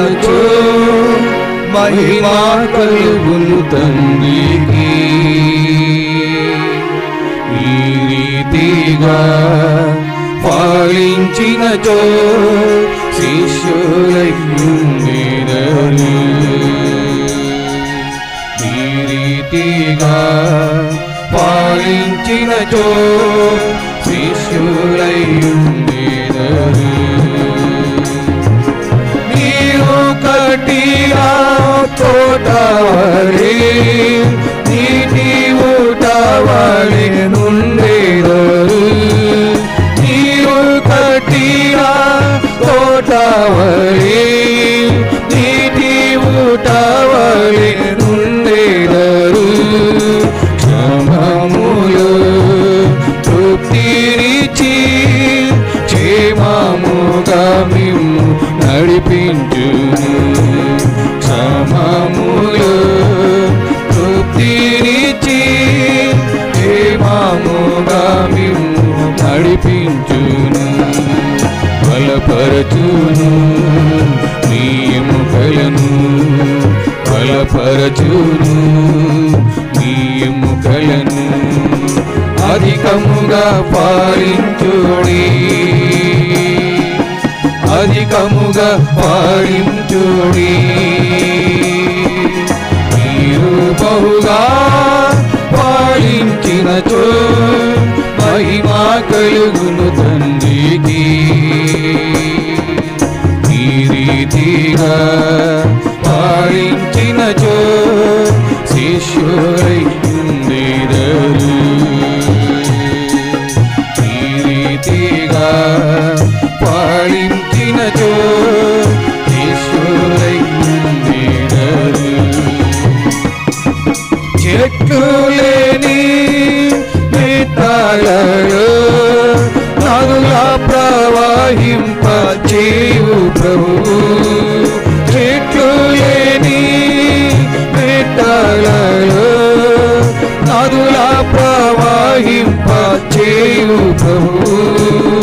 పాలించినచో మహిమా కలుగును తండ్రికి. ఈ రీతిగా పాలించినచో శిష్యులయ్యుండేదరు ఈ రీతిగా పాలించినచో కట్టిన తోటవలి నీటి ఊటవలి నుండేదరు నీవు కట్టిన తోటవలి నీటి ఊటవలి నుండేదరు క్షమములు తృప్తిరిచి క్షేమముగా మిమ్ము నడిపించును క్షేమముగా మిమ్ము నడిపించును బలపరచును నీ ఎముకలను బలపరచును నీ ఎముకలను అధికముగా పాలించుడి. అధికముగా పాలించుడి. మీరు బహుగా మహిమా కలుగును నీవు ప్రభు. చెట్లు లేని విత్తలలో నదుల ప్రవాహింప చేయు ప్రభు.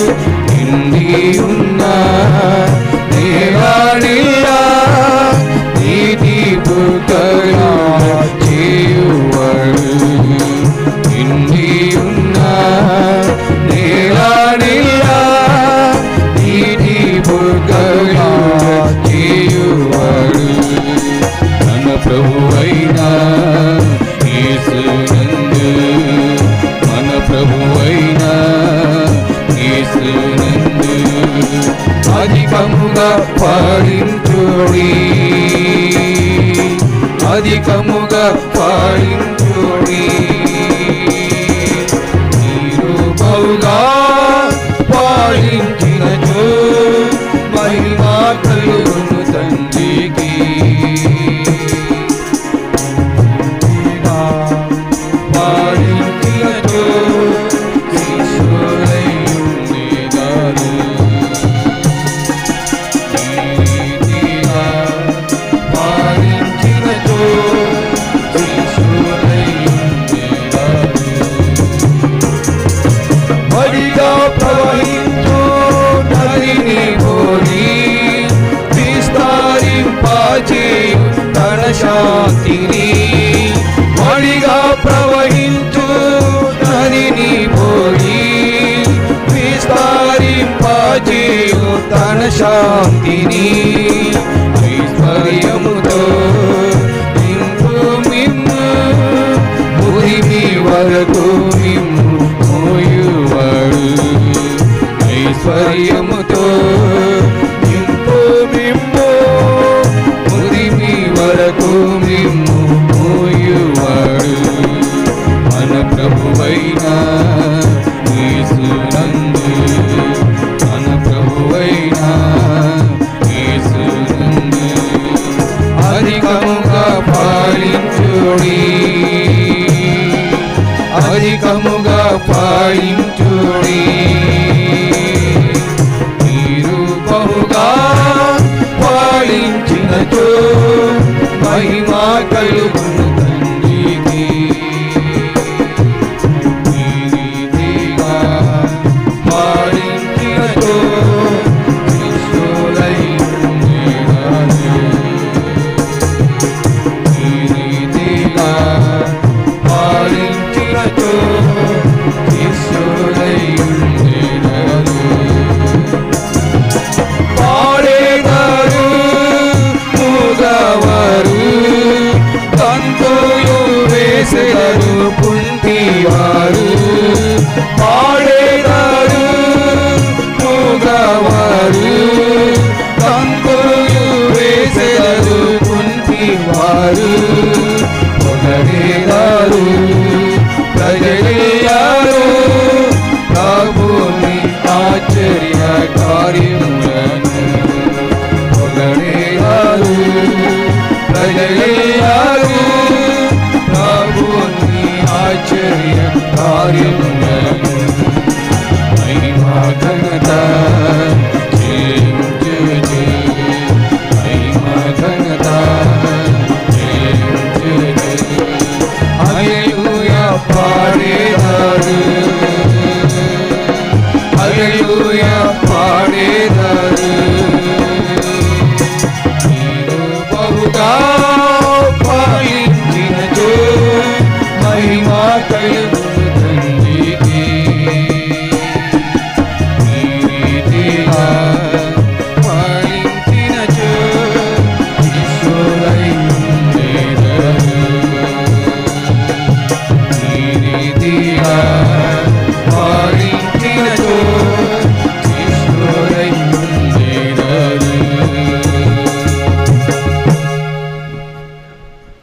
ప్రభువైనా యేసునందు అధికముగా పాడించుడి అధికముగా పాడించుడి శాంతిని ఐశ్వర్యముతో నింపు మిమ్ము ఉరిమి వరకు మిమ్ము మోయువాడు. ఐశ్వర్యముతో నింపు మిమ్ము ఉరిమి వరకు మిమ్ము మోయువాడు. మన ప్రభువైనా యేసునందు పాలించుడి. మీరు బహుగా పాలించినచో మహిమా కలుగును.